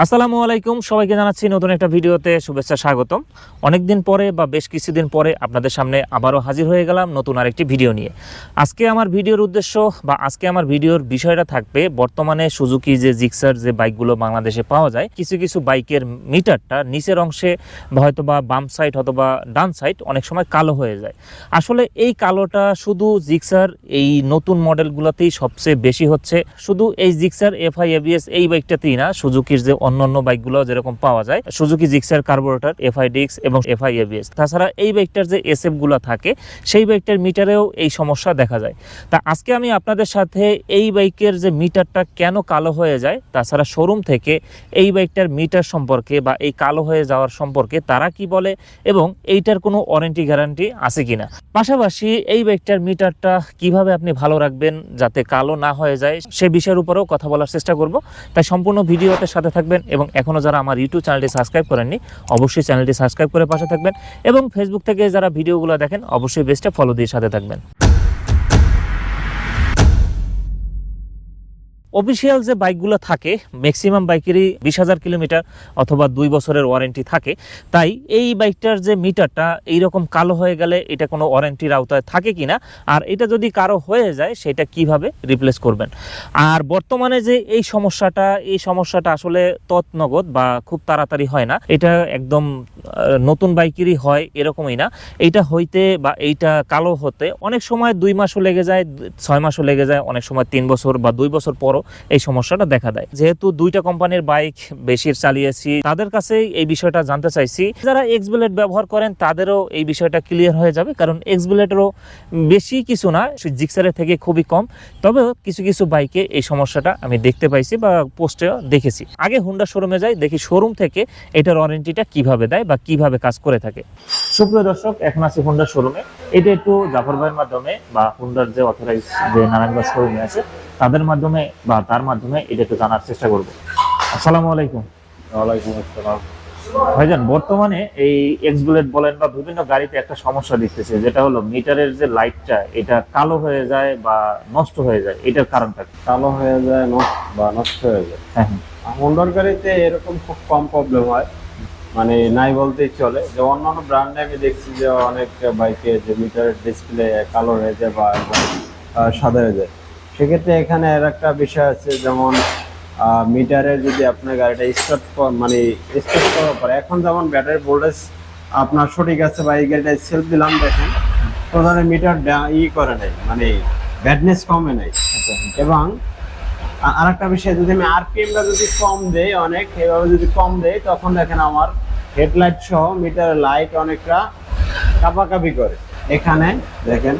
আসসালামু আলাইকুম, সবাইকে জানাচ্ছি নতুন একটা ভিডিওতে শুভেচ্ছা, স্বাগতম। অনেকদিন পরে বা বেশ কিছুদিন পরে আপনাদের সামনে আবারও হাজির হয়ে গেলাম নতুন আরেকটি ভিডিও নিয়ে। আজকে আমার ভিডিওর উদ্দেশ্য বা আজকে আমার ভিডিওর বিষয়টা থাকবে বর্তমানে সুজুকি যে জিক্সার, যে বাইকগুলো বাংলাদেশে পাওয়া যায়, কিছু কিছু বাইকের মিটারটা নিচের অংশে হয়তো বা বাম সাইড অথবা ডান সাইড অনেক সময় কালো হয়ে যায়। আসলে এই কালোটা শুধু জিক্সার, এই নতুন মডেলগুলোতেই সবচেয়ে বেশি হচ্ছে। শুধু এই জিক্সার, এফআই, এবিএস এই বাইকটাতেই না, সুজুকির যে অন্য অন্য বাইকগুলো যেরকম পাওয়া যায় সুজুকি জিক্সার কার্বোরেটর এফআই ডিক্স এবং এফআই এবিএস তাছাড়া এই বাইকটার যে এসএফগুলো থাকে, সেই বাইকটার মিটারেও এই সমস্যা দেখা যায়। তা আজকে আমি আপনাদের সাথে এই বাইকের যে মিটারটা কেন কালো হয়ে যায়, তাছাড়া শোরুম থেকে এই বাইকটার মিটার সম্পর্কে বা এই কালো হয়ে যাওয়ার সম্পর্কে তারা কি বলে এবং এইটার কোনো ওয়ারেন্টি গ্যারান্টি আছে কিনা? পাশাপাশি এই বাইকটার মিটারটা কীভাবে আপনি ভালো রাখবেন যাতে কালো না হয়ে যায়, সে বিষয়ের উপরেও কথা বলার চেষ্টা করব। তাই সম্পূর্ণ ভিডিওতে সাথে থাকবেন এবং এখনও যারা আমার ইউটিউব চ্যানেলটি সাবস্ক্রাইব করেননি, অবশ্যই চ্যানেলটি সাবস্ক্রাইব করে পাশে থাকবেন এবং ফেসবুক থেকে যারা ভিডিওগুলো দেখেন, অবশ্যই বেস্টে ফলো দিয়ে সাথে থাকবেন। অফিসিয়াল যে বাইকগুলো থাকে ম্যাক্সিমাম বাইকেরই বিশ হাজার কিলোমিটার অথবা দুই বছরের ওয়ারেন্টি থাকে। তাই এই বাইকটার যে মিটারটা এইরকম কালো হয়ে গেলে এটা কোনো ওয়ারেন্টির আওতায় থাকে কিনা, আর এটা যদি কারও হয়ে যায়, সেটা কীভাবে রিপ্লেস করবেন? আর বর্তমানে যে এই সমস্যাটা এই সমস্যাটা আসলে তৎনগদ বা খুব তাড়াতাড়ি হয় না। এটা একদম নতুন বাইকেরই হয়, এরকমই না। এইটা হইতে বা এইটা কালো হতে অনেক সময় দুই মাসও লেগে যায়, ছয় মাসও লেগে যায়, অনেক সময় তিন বছর বা দুই বছর পরও। এই সমস্যাটা দেখা দেয়। যেহেতু দুইটা কোম্পানির বাইক বেশি চালিয়েছি, তাদের কাছে এই বিষয়টা জানতে চাইছি। যারা এক্স বুলেট ব্যবহার করেন, তাদেরও এই বিষয়টা ক্লিয়ার হয়ে যাবে, কারণ এক্স বুলেটেরও বেশি কিছু না জিক্সারের থেকে খুবই কম। তবে কিছু কিছু বাইকে এই সমস্যাটা আমি দেখতে পাইছি বা পোস্টে দেখেছি। আগে হুন্ডা শোরুমে যাই, দেখি শোরুম থেকে এটার ওয়ারেন্টিটা কীভাবে দেয় বা কীভাবে কাজ করে থাকে। সুপ্রিয় দর্শক, এখন আছি হুন্ডা শোরুমে এটা একটু জাফর ভাইয়ের মাধ্যমে বা হুন্ডার যে অথরাইজ যে নারায়ণগঞ্জ শোরুমে আছে তাদের মাধ্যমে বা তার মাধ্যমে এটা একটু জানার চেষ্টা করব। আসসালামু আলাইকুম। ওয়ালাইকুম আসসালাম। ভাইজান বর্তমানে এই এক্স বুলেট বলেন বা বিভিন্ন গাড়িতে একটা সমস্যা দেখতেছে যেটা হলো মিটারের যে লাইটটা এটা কালো হয়ে যায় বা নষ্ট হয়ে যায় এটার কারণটা কালো হয়ে যায় নষ্ট বা নষ্ট হয়ে যায়। হ্যাঁ হ্যাঁ। হোন্ডার গাড়িতে এরকম খুব কম প্রবলেম হয়। মানে নাই বলতেই চলে। যে অন্যান্য ব্র্যান্ডে আমি দেখছি যে অনেক বাইকে যে মিটারের ডিসপ্লে কালো হয়ে যায় বা সাদা হয়ে যায়। সেক্ষেত্রে এখানে আর একটা বিষয় আছে, যেমন মিটারে যদি আপনার গাড়িটা স্টার্ট মানে স্টার্ট করার পরে, এখন যেমন ব্যাটারি ভোল্টেজ আপনার সঠিক আছে বা এই গাড়িটা সেলফ দিলাম, দেখেন প্রধানের মিটার ই করে নাই মানে ব্যাডনেস কমে নাই। এবং, আ- আরেকটা বিষয়, যদি আমি আরপিএমটা যদি কম দেই অনেক, এভাবে যদি কম দেই, তখন দেখেন আমার হেডলাইট সহ মিটারের লাইট অনেকটা কাপাকাপি করে। এখানে, দেখেন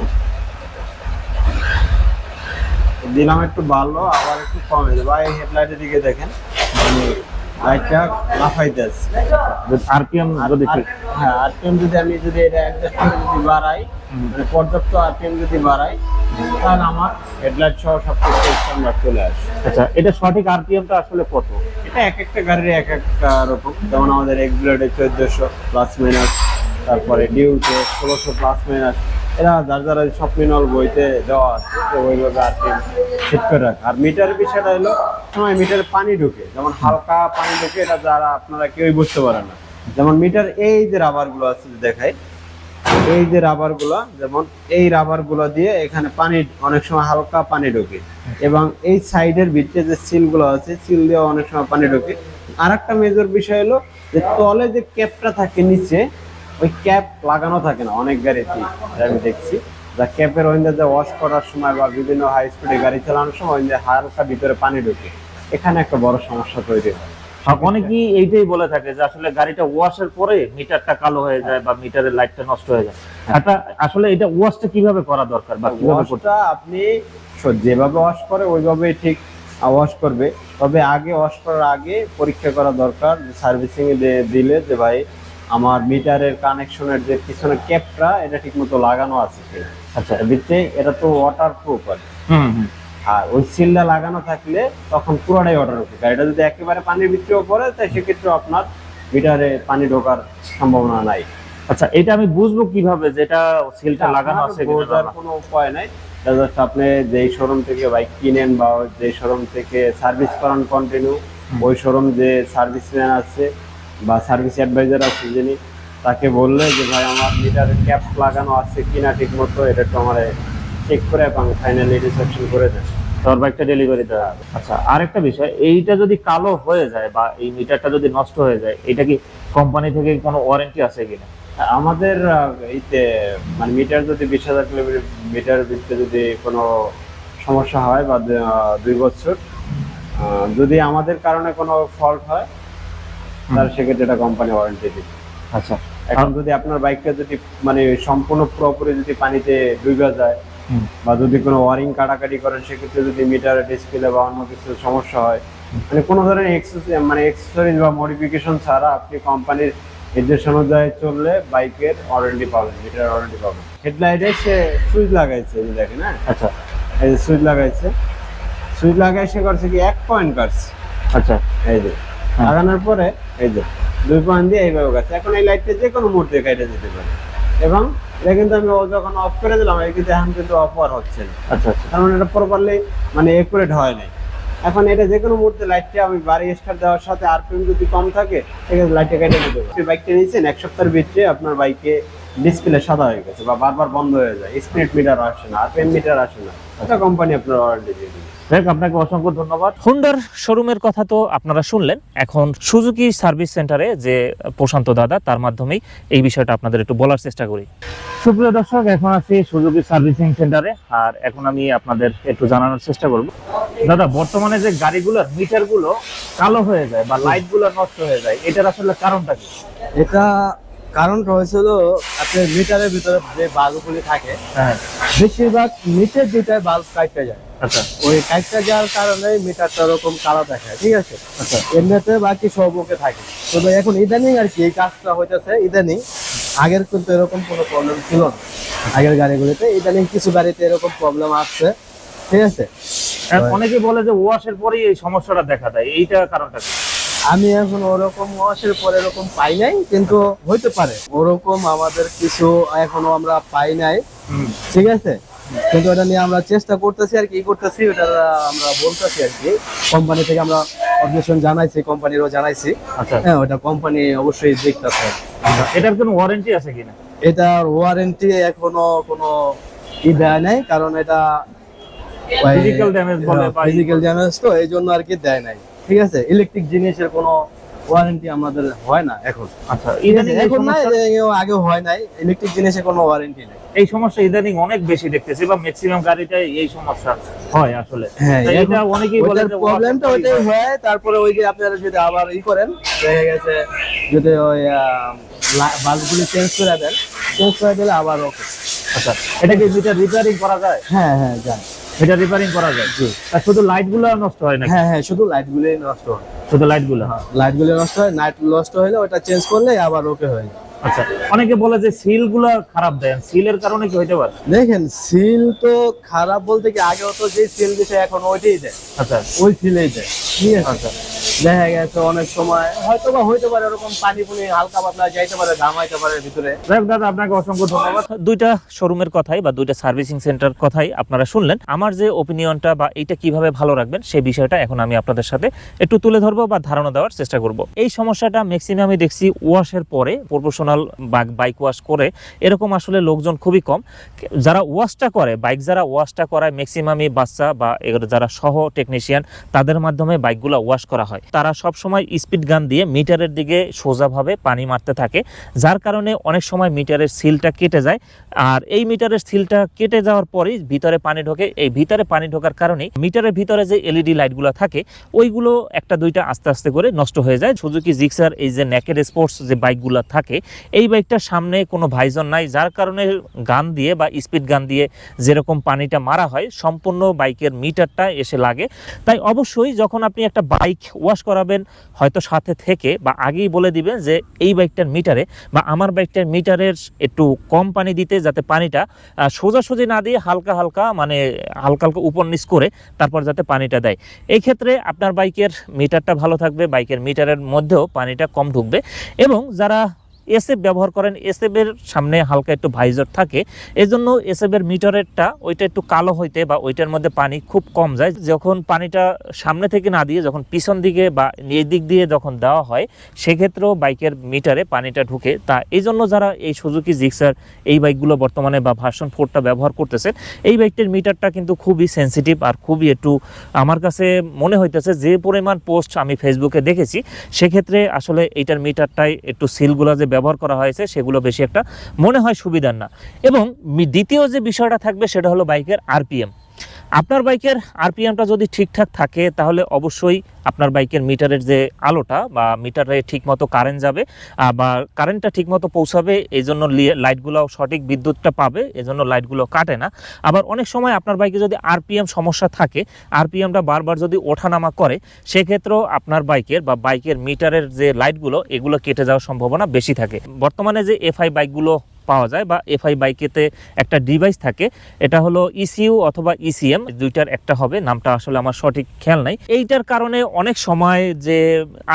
দিলাম একটু ভালো আবার একটু কমে যাবে এই হেডলাইটের দিকে দেখেন। মানে লাইটটা লাফাইতেছে আরপিএম যদি হ্যাঁ আরপিএম যদি আমি যদি এটা অ্যাডজাস্ট করে যদি বাড়াই মানে পর্যাপ্ত আরপিএম যদি বাড়াই তাহলে আমার হেডলাইট সহ সব কিছু স্ট্যান্ডার্ড চলে আসে। আচ্ছা এটা সঠিক আরপিএমটা আসলে কত? এটা এক একটা গাড়ির এক একটা রকম। যেমন আমাদের এক্স ব্লেডে চোদ্দশো প্লাস মাইনাস তারপরে ডিউতে ষোলোশো প্লাস মাইনাস এরা যার যারা শপিনল বইতে দেওয়া আছে ওইভাবে আরপিএম সেট করে রাখে। আর মিটারের বিষয়টা হলো, সময় মিটারে পানি ঢুকে, যেমন হালকা পানি ঢুকে, এটা যারা আপনারা কেউই বুঝতে পারেন না। যেমন মিটার এই যে রাবারগুলো আছে যে দেখাই, এই যে রাবারগুলো যেমন এই রাবারগুলো দিয়ে এখানে পানি, অনেক সময় হালকা পানি ঢোকে। এবং এই সাইডের ভিতরে যে সিলগুলো আছে, সিল দিয়ে অনেক সময় পানি ঢোকে। আর একটা মেজর বিষয় হলো যে তলে যে ক্যাপটা থাকে নিচে ওই ক্যাপ লাগানো থাকে না অনেক গাড়িতে। আমি দেখছি। যা ক্যাপের ওইন্দে যে ওয়াশ করার সময় বা বিভিন্ন হাই স্পিডে গাড়ি চালানোর সময় ওইন্দে হালকা ভিতরে পানি ঢোকে। এখানে একটা বড় সমস্যা তৈরি হয়। অনেকেই এইটাই বলে থাকে যে আসলে গাড়িটা ওয়াশের পরে মিটারটা কালো হয়ে যায় বা মিটারের লাইটটা নষ্ট হয়ে যায়। এটা আসলে এটা ওয়াশটা কীভাবে করা দরকার বা কীভাবে ওয়াশটা আপনি যেভাবে ওয়াশ করে ওইভাবেই ঠিক ওয়াশ করবে। তবে আগে ওয়াশ করার আগে পরীক্ষা করা দরকার সার্ভিসিং এ দিলে যে ভাই আমার মিটারের কানেকশনের যে পিছনের ক্যাপটা এটা ঠিকমতো লাগানো আছে আচ্ছা। ভিতরে এটা তো ওয়াটার প্রুফ আর। হুম হুম। আর ওই সিলটা লাগানো থাকলে তখন পুরোটাই ওয়াটার প্রুফ গাড়িটা যদি একেবারে পানির ভিতরেও পড়ে তাই সেক্ষেত্রে আপনার মিটারে পানি ঢোকার সম্ভাবনা নাই। আচ্ছা এটা আমি বুঝব কীভাবে যেটা সিলটা লাগানো আছে বোঝার কোনো উপায় নাই। জাস্ট আপনি যেই শোরুম থেকে বাইক কিনেন বা যেই শোরুম থেকে সার্ভিস করান কন্টিনিউ ওই শোরুম যে সার্ভিস ম্যান আছে বা সার্ভিস অ্যাডভাইজার আছে যিনি তাকে বললে যে, ভাই, আমার মিটারের ক্যাপ লাগানো আছে কিনা ঠিক মতো এটা একটু আমার চেক করে এবং ফাইনালি রিসেপশন করে দেন। তোর বাইকটা ডেলিভারি দেওয়া হবে। আচ্ছা আরেকটা বিষয়, এইটা যদি কালো হয়ে যায় বা এই মিটারটা যদি নষ্ট হয়ে যায়, এটা কি কোম্পানি থেকে কোনো ওয়ারেন্টি আছে কিনা? আমাদের এইতে মানে মিটার যদি বিশ হাজার কিলোমিটার মিটার ভিতরে যদি কোনো সমস্যা হয় বা দুই বছর যদি আমাদের কারণে কোনো ফল্ট হয় তাহলে সেক্ষেত্রে এটা কোম্পানি ওয়ারেন্টি দিবে আচ্ছা। এখন যদি আপনার বাইকটা যদি মানে সম্পূর্ণ পুরোপুরি যদি পানিতে ডুবে যায় বা যদি কোনো ওয়ারিং কাটাকাটি করেন সেক্ষেত্রে যদি মিটার ডিসপ্লে বা অন্য কিছু সমস্যা হয় মানে কোনো ধরনের এক্সেসরি মানে এক্সেসরিজ বা মডিফিকেশন ছাড়া আপনি কোম্পানির নির্দেশ অনুযায়ী চললে বাইকের ওয়ারেন্টি পাবেন মিটার ওয়ারেন্টি পাবেন। হেডলাইটে সে সুইচ লাগাইছে এই দেখেন হ্যাঁ? আচ্ছা। এই যে সুইচ লাগাইছে। সুইচ লাগাই সে করছে কি এক পয়েন্ট কাটছে আচ্ছা। এই যে। লাগানোর পরে এই যে দুই পয়েন্ট দিয়ে এইভাবে গেছে। এখন এই লাইটটা যে কোনো মুহূর্তে কেটে যেতে পারে। এবং এটা কিন্তু আমি ও যখন অফ করে দিলাম এই কিন্তু এখন কিন্তু অফ আর হচ্ছে না। আচ্ছা আচ্ছা। কারণ এটা প্রপারলি মানে একুরেট হয় নাই। এখন এটা যে কোনো মুহূর্তে লাইটটা আমি বাড়ি স্টার্ট দেওয়ার সাথে আর আরপিএম যদি কম থাকে সেক্ষেত্রে লাইটটা কেটে দিতে আপনি বাইকটা নিয়েছেন এক সপ্তাহের ভিতরে আপনার বাইকে ডিসপ্লে সাদা হয়ে গেছে বা বারবার বন্ধ হয়ে যায়। স্পিড মিটার আসে না আরপিএম মিটার আসে না। এটা কোম্পানি আপনার ওয়ারেন্টি দিয়ে দিবে দেখ আপনাকে অসংখ্য ধন্যবাদ। হুন্ডার শোরুমের কথা তো আপনারা শুনলেন। এখন সুজুকি সার্ভিস সেন্টারে যে প্রশান্ত দাদা তার মাধ্যমেই এই বিষয়টা আপনাদের একটু বলার চেষ্টা করি। সুপ্রিয় দর্শক এখন আছি সুজুকি সার্ভিসিং সেন্টারে আর এখন আমি আপনাদের একটু জানানোর চেষ্টা করব। দাদা বর্তমানে যে গাড়িগুলোর মিটারগুলো কালো হয়ে যায় বা লাইটগুলো নষ্ট হয়ে যায় এটার আসলে কারণটা কি? এটা কারণটা হয়েছিল আপনার মিটারের ভিতরে যে বাল্বগুলি থাকে হ্যাঁ। বেশিরভাগ নিচের দুটায় বাল্ব কাটতে যায়। আচ্ছা। ওই কাটতে যাওয়ার কারণে মিটারটা ওরকম কালো দেখায় ঠিক আছে? আচ্ছা। এমনিতে বাকি সব ওকে থাকে। তবে এখন ইদানিং আর কি এই কাজটা হইতেছে ইদানিং। আগের কিন্তু এরকম কোনো প্রবলেম ছিল না। আগের গাড়িগুলিতে ইদানিং কিছু গাড়িতে এরকম প্রবলেম আসছে ঠিক আছে? অনেকে বলে যে ওয়াশের পরেই এই সমস্যাটা দেখা দেয় এইটা কারণটা আমি এখন ওরকম ওয়াশের পরে এরকম পাই নাই কিন্তু হইতে পারে। ওরকম আমাদের কিছু এখনও আমরা পাই নাই ঠিক আছে? কিন্তু এটা নিয়ে আমরা চেষ্টা করতেছি আর কি করতেছি ওটা আমরা বলতেছি আর কি। কোম্পানি থেকে আমরা অবজেকশন জানাইছি কোম্পানিরও জানাইছি। আচ্ছা। হ্যাঁ ওটা কোম্পানি অবশ্যই দেখতেছে আচ্ছা, এটার কোনো ওয়ারেন্টি আছে কিনা? এটার ওয়ারেন্টি এখনও কোনো ই দেয় নাই কারণ এটা Physical ড্যামেজ বলে ফিজিক্যাল ড্যামেজ তো এই জন্য আর কি দেয় নাই। ঠিক আছে ইলেকট্রিক জিনিসের কোনো ওয়ারেন্টি আমাদের হয় না এখন। আচ্ছা ঠিক ইদানিং এখন না সমস্যা- হয় নাই ইলেকট্রিক জিনিসের কোনো ওয়ারেন্টি নেই। এই সমস্যা ইদানিং অনেক বেশি দেখতেছি বা ম্যাক্সিমাম গাড়িটাই এই সমস্যা হয় আসলে। হ্যাঁ এটা অনেকেই বলে যে প্রবলেমটা ওইটাই হয়। তারপরে ওই যে আপনারা যদি আবার ই করেন দেখা গেছে যদি ওই বাল্বগুলি চেঞ্জ করে দেন চেঞ্জ করে দিলে আবার ওকে আচ্ছা এটা কি মিটার রিপেয়ারিং করা যায়? হ্যাঁ হ্যাঁ যান এটা রিপেয়ারিং করা যায়। জি। আর শুধু লাইটগুলো নষ্ট হয় না হ্যাঁ হ্যাঁ শুধু লাইটগুলো নষ্ট হয়। শুধু লাইটগুলো লাইটগুলো নষ্ট হয় নাইট নষ্ট হলে ওটা চেঞ্জ করলে আবার ওকে হয়ে যায়। আচ্ছা অনেকে বলে যে সিলগুলো খারাপ দেন। সিলের কারণে কি হইতে পারে? দেখেন সিল তো খারাপ বলতে কি আগে তো যে সিল দিছে এখন ওইটাই দেয়। আচ্ছা। ওই সিলেই দেয়। ঠিক আছে? আচ্ছা। দেখা গেছে অনেক সময়। হয়তো বা হইতে পারে ওরকম পানি পুনি হালকা পাতলা যাইতে পারে ঘামাইতে পারে ভিতরে। দাদা আপনাকে অসংখ্য ধন্যবাদ। দুইটা শোরুমের কথাই বা দুইটা সার্ভিসিং সেন্টার কথাই আপনারা শুনলেন। আমার যে ওপিনিয়নটা বা এইটা কীভাবে ভালো রাখবেন সেই বিষয়টা এখন আমি আপনাদের সাথে একটু তুলে ধরবো বা ধারণা দেওয়ার চেষ্টা করব। এই সমস্যাটা ম্যাক্সিমামই দেখছি ওয়াশের পরে প্রফেশনাল বাইক ওয়াশ করে এরকম আসলে লোকজন খুবই কম। যারা ওয়াশটা করে বাইক যারা ওয়াশটা করায় ম্যাক্সিমামই বাচ্চা বা এগুলো যারা সহ টেকনিশিয়ান তাদের মাধ্যমে বাইকগুলো ওয়াশ করা হয়। তারা সব সময় স্পিড গান দিয়ে মিটারের দিকে সোজাভাবে পানি মারতে থাকে, যার কারণে অনেক সময় মিটারের সিলটা কেটে যায়। আর এই মিটারের সিলটা কেটে যাওয়ার পরেই ভিতরে পানি ঢোকে। এই ভিতরে পানি ঢোকার কারণেই মিটারের ভিতরে যে এলইডি লাইটগুলো থাকে, ওইগুলো একটা দুইটা আস্তে আস্তে করে নষ্ট হয়ে যায়। সুজুকি, জিক্সার, এই যে নেকেড স্পোর্টস যে বাইকগুলো থাকে, এই বাইকটার সামনে কোনো ভাইজন নাই, যার কারণে গান দিয়ে বা স্পিড গান দিয়ে যেরকম পানিটা মারা হয়, সম্পূর্ণ বাইকের মিটারটা এসে লাগে। তাই অবশ্যই যখন আপনি একটা বাইক ওয়াশ করাবেন, হয়তো সাথে থেকে বা আগেই বলে দিবেন যে এই বাইকটার মিটারে বা আমার বাইকটার মিটারের একটু কম পানি দিতে যাতে পানিটা সোজাসুজি না দিয়ে হালকা হালকা মানে হালকা হালকা উপর নিচ করে তারপর যাতে পানিটা দেয়। এই ক্ষেত্রে আপনার বাইকের মিটারটা ভালো থাকবে, বাইকের মিটারের মধ্যেও পানিটা কম ঢুকবে এবং যারা এসএফ ব্যবহার করেন। এসএফ এর সামনে হালকা একটু ভাইজার থাকে। এই জন্য এসএফ এর মিটারেরটা ওইটা একটু কালো হইতে বা ওইটার মধ্যে পানি খুব কম যায়। যখন পানিটা সামনে থেকে না দিয়ে যখন পিছন দিকে বা এই দিক দিয়ে যখন দেওয়া হয়, সেক্ষেত্রেও বাইকের মিটারে পানিটা ঢুকে। তা এই জন্য যারা এই সুজুকি জিক্সার, এই বাইকগুলো বর্তমানে বা ভার্সন ফোরটা ব্যবহার করতেছেন, এই বাইকটির মিটারটা কিন্তু খুবই সেন্সিটিভ আর খুবই একটু আমার কাছে মনে হইতেছে যে পরিমাণ পোস্ট আমি ফেসবুকে দেখেছি, সেক্ষেত্রে আসলে এইটার মিটারটাই একটু সিলগুলো যে ব্যবহার করা হয়েছে, সেগুলো বেশি একটা মনে হয় সুবিধার না। এবং দ্বিতীয় যে বিষয়টা থাকবে সেটা হলো বাইকের আরপিএম। আপনার বাইকের আরপিএমটা যদি ঠিকঠাক থাকে, তাহলে অবশ্যই আপনার বাইকের মিটারের যে আলোটা বা মিটারে ঠিকমতো কারেন্ট যাবে বা কারেন্টটা ঠিকমতো পৌঁছাবে এই জন্য লাইটগুলো সঠিক বিদ্যুৎটা পাবে এই জন্য লাইটগুলো কাটে না। আবার অনেক সময় আপনার বাইকে যদি আরপিএম সমস্যা থাকে, আরপিএমটা বারবার যদি ওঠানামা করে, সেক্ষেত্রেও আপনার বাইকের বা বাইকের মিটারের যে লাইটগুলো এগুলো কেটে যাওয়ার সম্ভাবনা বেশি থাকে। বর্তমানে যে এফআই বাইকগুলো পাওয়া যায় বা এফআই বাইকেতে একটা ডিভাইস থাকে, এটা হলো ইসিইউ অথবা ইসিএম দুইটার একটা হবে, নামটা আসলে আমার সঠিক খেয়াল নাই। এইটার কারণে অনেক সময় যে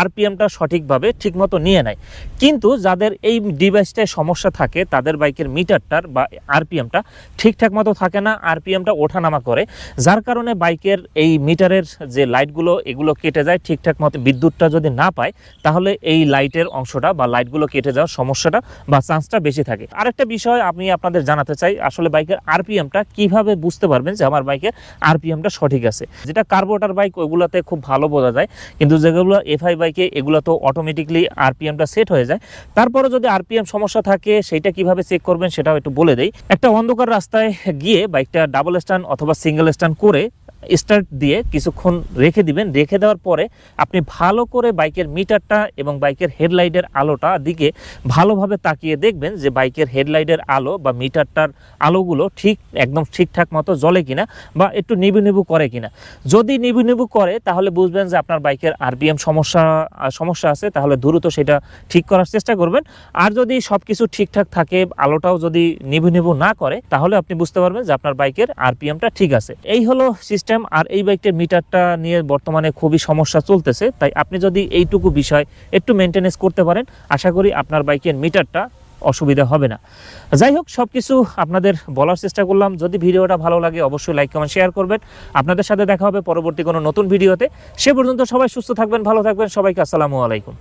আরপিএমটা সঠিকভাবে ঠিকমতো নিয়ে নেয়। কিন্তু যাদের এই ডিভাইসটায় সমস্যা থাকে, তাদের বাইকের মিটারটার বা আরপিএমটা ঠিকঠাক মতো থাকে না, আরপিএমটা ওঠানামা করে। যার কারণে বাইকের এই মিটারের যে লাইটগুলো, এগুলো কেটে যায়, ঠিকঠাক মতো বিদ্যুৎটা যদি না পায়, তাহলে এই লাইটের অংশটা বা লাইটগুলো কেটে যাওয়ার সমস্যাটা বা চান্সটা বেশি থাকে। আরেকটা বিষয় আমি আপনাদের জানাতে চাই, আসলে বাইকের আরপিএমটা কীভাবে বুঝতে পারবেন যে আমার বাইকের আরপিএমটা সঠিক আছে? যেটা কার্বোটার বাইক ওইগুলোতে খুব ভালো বোঝা যায়, কিন্তু যেগুলো এফআই বাইকে, এগুলো তো অটোমেটিকলি আরপিএমটা সেট হয়ে যায়। তারপরে যদি আরপিএম সমস্যা থাকে, সেইটা কীভাবে চেক করবেন সেটাও একটু বলে দেই। একটা অন্ধকার রাস্তায় গিয়ে বাইকটা ডাবল স্ট্যান্ড অথবা সিঙ্গেল স্ট্যান্ড করে স্টার্ট দিয়ে কিছুক্ষণ রেখে দিবেন। রেখে দেওয়ার পরে আপনি ভালো করে বাইকের মিটারটা এবং বাইকের হেডলাইটের আলোটা দিকে ভালোভাবে তাকিয়ে দেখবেন যে বাইকের হেডলাইটের আলো বা মিটারটার আলোগুলো ঠিক একদম ঠিকঠাক মতো জ্বলে কিনা বা একটু নিবু নিবু করে কিনা। যদি নিবু নিবু করে, তাহলে বুঝবেন যে আপনার বাইকের আরপিএম সমস্যা সমস্যা আছে, তাহলে দ্রুত সেটা ঠিক করার চেষ্টা করবেন। আর যদি সব কিছু ঠিকঠাক থাকে, আলোটাও যদি নিভু নিভু না করে, তাহলে আপনি বুঝতে পারবেন যে আপনার বাইকের আরপিএমটা ঠিক আছে। এই হলো সিস্টেম আর এই বাইকটির মিটারটা নিয়ে বর্তমানে খুবই সমস্যা চলতেছে। তাই আপনি যদি এইটুকু বিষয় একটু মেনটেনেন্স করতে পারেন, আশা করি আপনার বাইকের মিটারটা অসুবিধা হবে না। যাই হোক সব কিছু আপনাদের বলার চেষ্টা করলাম। যদি ভিডিওটা ভালো লাগে, অবশ্যই লাইক কমেন্ট শেয়ার করবেন। আপনাদের সাথে দেখা হবে পরবর্তী কোনো নতুন ভিডিওতে। সে পর্যন্ত সবাই সুস্থ থাকবেন, ভালো থাকবেন। সবাইকে আসসালামু আলাইকুম।